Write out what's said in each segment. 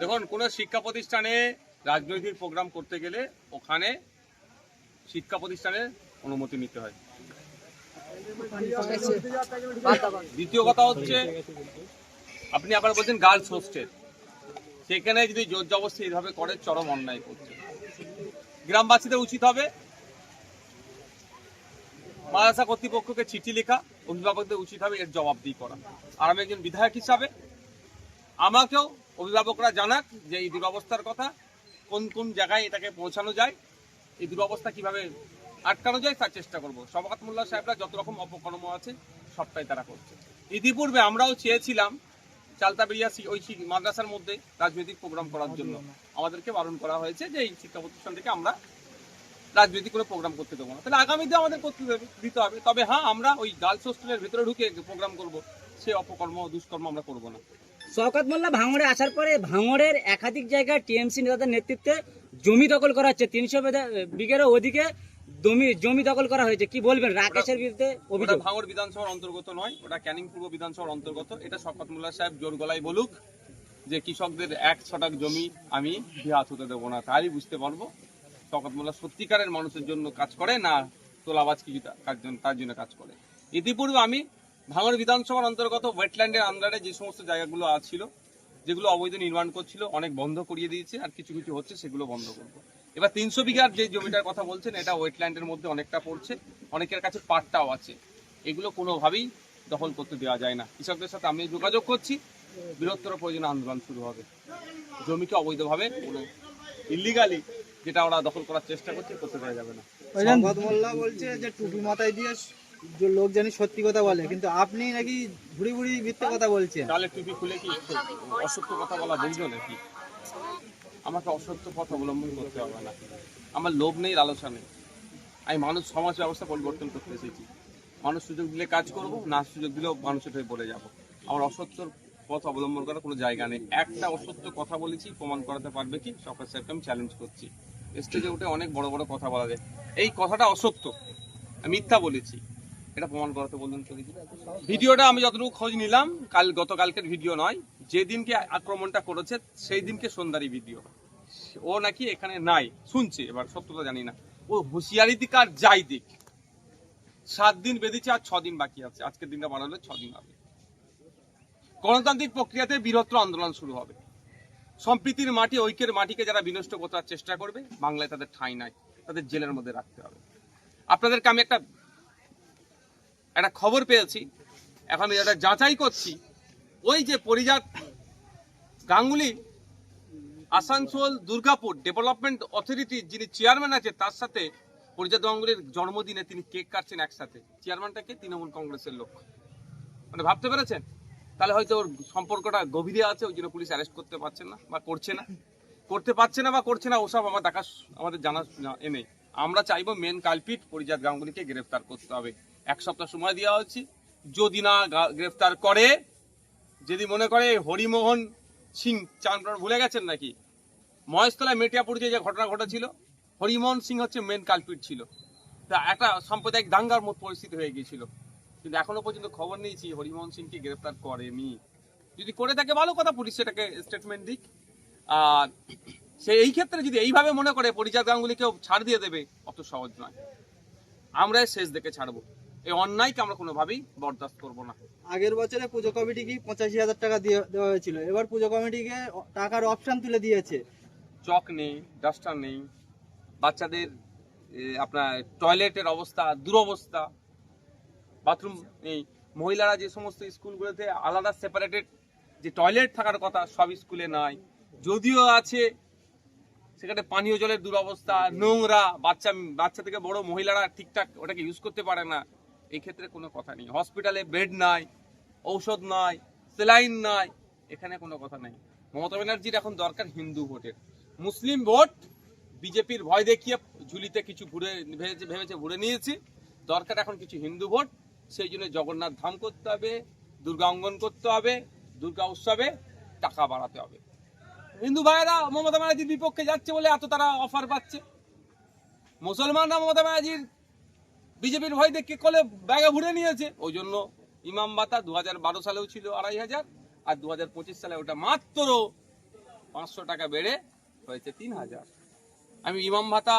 দেখুন, কোনো শিক্ষা প্রতিষ্ঠানে রাজনৈতিক প্রোগ্রাম করতে গেলে ওখানে শিক্ষা প্রতিষ্ঠানের অনুমতি নিতে হয়। দ্বিতীয় কথা হচ্ছে, আপনি আবার বলছেন গার্লস হোস্টেল। সেখানে যদি জোর জবরদস্তি এইভাবে করে, চরম অন্যায় করছে। গ্রামবাসীদের উচিত হবে মাদ্রাসা কর্তৃপক্ষকে চিঠি লেখা, অভিভাবকদের উচিত হবে এর জবাবদিহি করা। আর আমি একজন বিধায়ক হিসাবে, আমাকেও অভিভাবকরা জানাক যে এই দুরবস্থার কথা, কোন কোন জায়গায় এটাকে পৌঁছানো যায়, এই দুরবস্থা কীভাবে আটকানো যায় তার চেষ্টা করব। শওকত মোল্লা সাহেবরা যত রকম অপকর্ম আছে, সবটাই তারা করছে। ইতিপূর্বে আমরাও চেয়েছিলাম চালতাবেরিয়া সি- ওই মাদ্রাসার মধ্যে রাজনৈতিক প্রোগ্রাম করার জন্য। আমাদেরকে বারণ করা হয়েছে যে এই শিক্ষা প্রতিষ্ঠান থেকে আমরা রাজনৈতিক কোনো প্রোগ্রাম করতে দেবো না। তাহলে আগামীতে আমাদের করতে দেবে, দিতে হবে। তবে হ্যাঁ আমরা ওই গার্লস হোস্টেলের ভেতরে ঢুকে প্রোগ্রাম করব, সে অপকর্ম, দুষ্কর্ম আমরা করব না। শওকত মোল্লা ভাঙড়ে আসার পরে ভাঙড়ের একাধিক জায়গায় টিএমসি নেতাদের নেতৃত্বে জমি দখল করা হচ্ছে। তিনশো বিঘেরও ওদিকে জমি জমি দখল করা হয়েছে। কি বলবেন রাকেশের বিরুদ্ধে অভিযোগ? ভাঙড় বিধানসভার অন্তর্গত নয় ওটা ক্যানিং পূর্ব বিধানসভার অন্তর্গত। এটা শকত মোল্লা সাহেব জোর গলায় বলুক যে কৃষকদের এক ছটাক জমি আমি হাত হতে দেবো না তাহলেই বুঝতে পারব শকত মোল্লা সত্যিকারের মানুষের জন্য কাজ করে না তোলাবাজ কি কাজ জন্য- তার জন্য কাজ করে। ইতিপূর্বে আমি ভাঙড় বিধানসভার অন্তর্গত ওয়েটল্যান্ডের আন্ডারে যে সমস্ত জায়গাগুলো ছিল, যেগুলো অবৈধ নির্মাণ করছিল, অনেক বন্ধ করিয়ে দিয়েছে, আর কিছু কিছু হচ্ছে সেগুলো বন্ধ করব। এবার তিনশো বিঘার যে জমিটার কথা বলছেন, এটা ওয়েটল্যান্ডের মধ্যে অনেকটা পড়ছে, অনেকের কাছে পাটটাও আছে। এগুলো কোনোভাবেই দখল করতে দেওয়া যায় না। কৃষকদের সাথে আমি যোগাযোগ করছি, বৃহত্তর প্রয়োজনে আন্দোলন শুরু হবে। জমিকে অবৈধভাবে কোনো ইলিগালি যেটা ওরা দখল করার চেষ্টা করছে, করতে দেওয়া যাবে না। বলছে যে টুপি মাথায় দিয়ে লোক জানি সত্যি কথা বলে, কিন্তু আপনি নাকি ভুড়ি ভুড়ি মিথ্যে কথা বলছেন? তাহলে টুপি খুলে কি অসত্য কথা বলা বুঝলো নাকি? আমাকে অসত্য পথ অবলম্বন করতে হবে না। আমার লোভ নেই, লালসা নেই। আমি মানুষ, সমাজ ব্যবস্থা পরিবর্তন করতে এসেছি। মানুষ সুযোগ দিলে কাজ করব, না সুযোগ দিলেও মানুষের হয়ে বলে যাব। আমার অসত্যর পথ অবলম্বন করার কোনো জায়গা নেই। একটা অসত্য কথা বলেছি, প্রমাণ করাতে পারবে কি? সরকার স্যারকে আমি চ্যালেঞ্জ করছি। স্টেজে উঠে অনেক বড় বড় কথা বলা যায়। এই কথাটা অসত্য। মিথ্যা বলেছি। এটা প্রমাণ করাতে ভিডিওটা আমি যতটুকু খোঁজ নিলাম, কাল গতকালকের ভিডিও নয়, যেদিনকে আক্রমণটা করেছে সেই দিনকে সন্ধ্যারই ভিডিও। ও নাকি এখানে নাই, শুনছি এবার, সত্যতা জানি না। ও হুঁশিয়ারি দিক আর যাই দিক। সাত দিন বেঁধেছে আর ছ দিন বাকি আছে। আজকের দিনটা বাড়ালে ছ দিন হবে। গণতান্ত্রিক প্রক্রিয়াতে বৃহত্তর আন্দোলন শুরু হবে। সম্প্রীতির মাটি, ঐক্যের মাটিকে যারা বিনষ্ট করার চেষ্টা করবে, বাংলায় তাদের ঠাঁই নাই, তাদের জেলের মধ্যে রাখতে হবে। আপনাদেরকে আমি একটা একটা খবর পেয়েছি। এখন আমি এটা যাচাই করছি, ওই যে পরিজাত গাঙ্গুলি, আসানসোল দুর্গাপুর ডেভেলপমেন্ট অথরিটির যিনি চেয়ারম্যান আছে, তার সাথে পরিজাত গাঙ্গুলির জন্মদিনে তিনি কেক কাটছেন একসাথে। চেয়ারম্যানটাকে তৃণমূল কংগ্রেসের লোক। মানে ভাবতে পেরেছেন? তাহলে হয়তো ওর সম্পর্কটা গভীরে আছে, ওই জন্য পুলিশ অ্যারেস্ট করতে পারছে না বা করছে না। করতে পারছে না বা করছে না, ওসব আমার দেখা আমাদের জানা এ নেই। আমরা চাইব মেন কালপিট পরিজাত গাঙ্গুলিকে গ্রেফতার করতে হবে। এক সপ্তাহ সময় দেওয়া হচ্ছে যদি না গ্রেফতার করে, যদি মনে করে হরিমোহন সিং চান ভুলে গেছেন নাকি? মহেশতলায় মেটিয়াপুর যে ঘটনা ঘটেছিল, হরিমোহন সিং হচ্ছে মেন কালপিট ছিল। তা একটা সাম্প্রদায়িক দাঙ্গার মতো পরিস্থিতি হয়ে গিয়েছিল। কিন্তু এখনও পর্যন্ত খবর নিয়েছি হরিমোহন সিংকে গ্রেফতার করেনি। যদি করে থাকে, ভালো কথা, পুলিশ সেটাকে স্টেটমেন্ট দিক। আর সে এই ক্ষেত্রে যদি এইভাবে মনে করে পরিজাত গাঙ্গুলিকেও ছাড় দিয়ে দেবে, অত সহজ নয়। আমরা শেষ দেখে ছাড়বো। এই অন্যায়কে আমরা কোনোভাবেই বরদাস্ত করব না। আগের বছরে পুজো কমিটিকে পঁচাশি হাজার টাকা দিয়ে দেওয়া হয়েছিল। এবার পুজো কমিটিকে টাকার অপশন তুলে দিয়েছে। চক নেই ডাস্টার নেই বাচ্চাদের আপনার টয়লেটের অবস্থা দুরবস্থা বাথরুম নেই। মহিলারা যে সমস্ত স্কুলগুলোতে আলাদা সেপারেটেড যে টয়লেট থাকার কথা সব স্কুলে নাই। যদিও আছে সেখানে পানীয় জলের দুরবস্থা নোংরা বাচ্চা বাচ্চা থেকে বড় মহিলারা ঠিকঠাক ওটাকে ইউজ করতে পারে না। এই ক্ষেত্রে কোনো কথা নেই। হসপিটালে বেড নাই, ঔষধ নাই সেলাইন নাই, এখানে কোনো কথা নেই। মমতা ব্যানার্জির এখন দরকার হিন্দু ভোটের। মুসলিম ভোট, বিজেপির ভয় দেখিয়ে ঝুলিতে কিছু ঘুরে ভেবেছে ভেবেছে, ঘুরে নিয়েছি। দরকার এখন কিছু হিন্দু ভোট, সেই জন্য জগন্নাথ ধাম করতে হবে, দুর্গা অঙ্গন করতে হবে, দুর্গা উৎসবে টাকা বাড়াতে হবে। হিন্দু ভাইয়েরা, মমতা ব্যানার্জির বিপক্ষে যাচ্ছে বলে এত তারা অফার পাচ্ছে। মুসলমানরা মমতা ব্যানার্জির বিজেপির ভয় দেখে কলে ব্যাগে ভরে নিয়েছে। ওই জন্য ইমাম বাতা দু হাজার সালেও ছিল আড়াই হাজার, আর দু হাজার পঁচিশ সালে ওটা মাত্র পাঁচশো টাকা বেড়ে হয়েছে তিন হাজার। আমি ইমাম ভাতা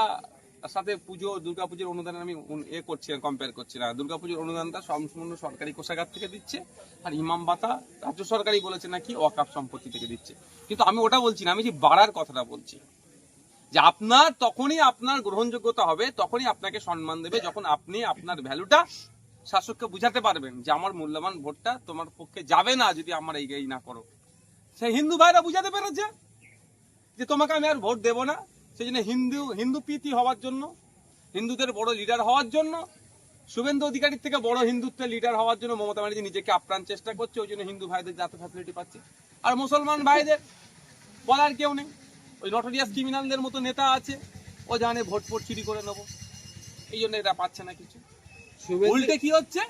সাথে পুজো দুর্গাপুজোর অনুদান আমি এ করছি না কম্পেয়ার করছি না। দুর্গাপুজোর অনুদানটা সম্পূর্ণ সরকারি কোষাগার থেকে দিচ্ছে, আর ইমাম ভাতা রাজ্য সরকারই বলেছে নাকি ওয়াকাপ সম্পত্তি থেকে দিচ্ছে। কিন্তু আমি ওটা বলছি না, আমি যে বাড়ার কথাটা বলছি। যে আপনার তখনই আপনার গ্রহণযোগ্যতা হবে, তখনই আপনাকে সম্মান দেবে যখন আপনি আপনার ভ্যালুটা শাসককে বুঝাতে পারবেন যে আমার মূল্যবান ভোটটা তোমার পক্ষে যাবে না যদি আমার এই এই না করো। সে হিন্দু ভাইরা বুঝাতে পেরেছে যে তোমাকে আমি আর ভোট দেব না। সেই জন্য হিন্দু হিন্দু প্রীতি হওয়ার জন্য, হিন্দুদের বড় লিডার হওয়ার জন্য, শুভেন্দু অধিকারীর থেকে বড় হিন্দুত্বের লিডার হওয়ার জন্য মমতা ব্যানার্জি নিজেকে আপ্রাণ চেষ্টা করছে, ওই জন্য হিন্দু ভাইদের যাতে ফ্যাসিলিটি পাচ্ছে। আর মুসলমান ভাইদের বলার কেউ নেই। ওই নটোরিয়াস ক্রিমিনালদের মতো নেতা আছে ও জানে ভোট ফোট চুরি করে নেব। এই জন্য এরা পাচ্ছে না কিছু। উল্টে কি হচ্ছে?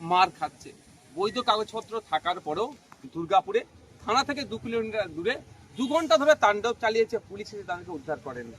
মার খাচ্ছে। বৈধ কাগজপত্র থাকার পরেও দুর্গাপুরে থানা থেকে দু কিলোমিটার দূরে দু ঘণ্টা ধরে তাণ্ডব চালিয়েছে পুলিশ এসে তাদেরকে উদ্ধার করেনি।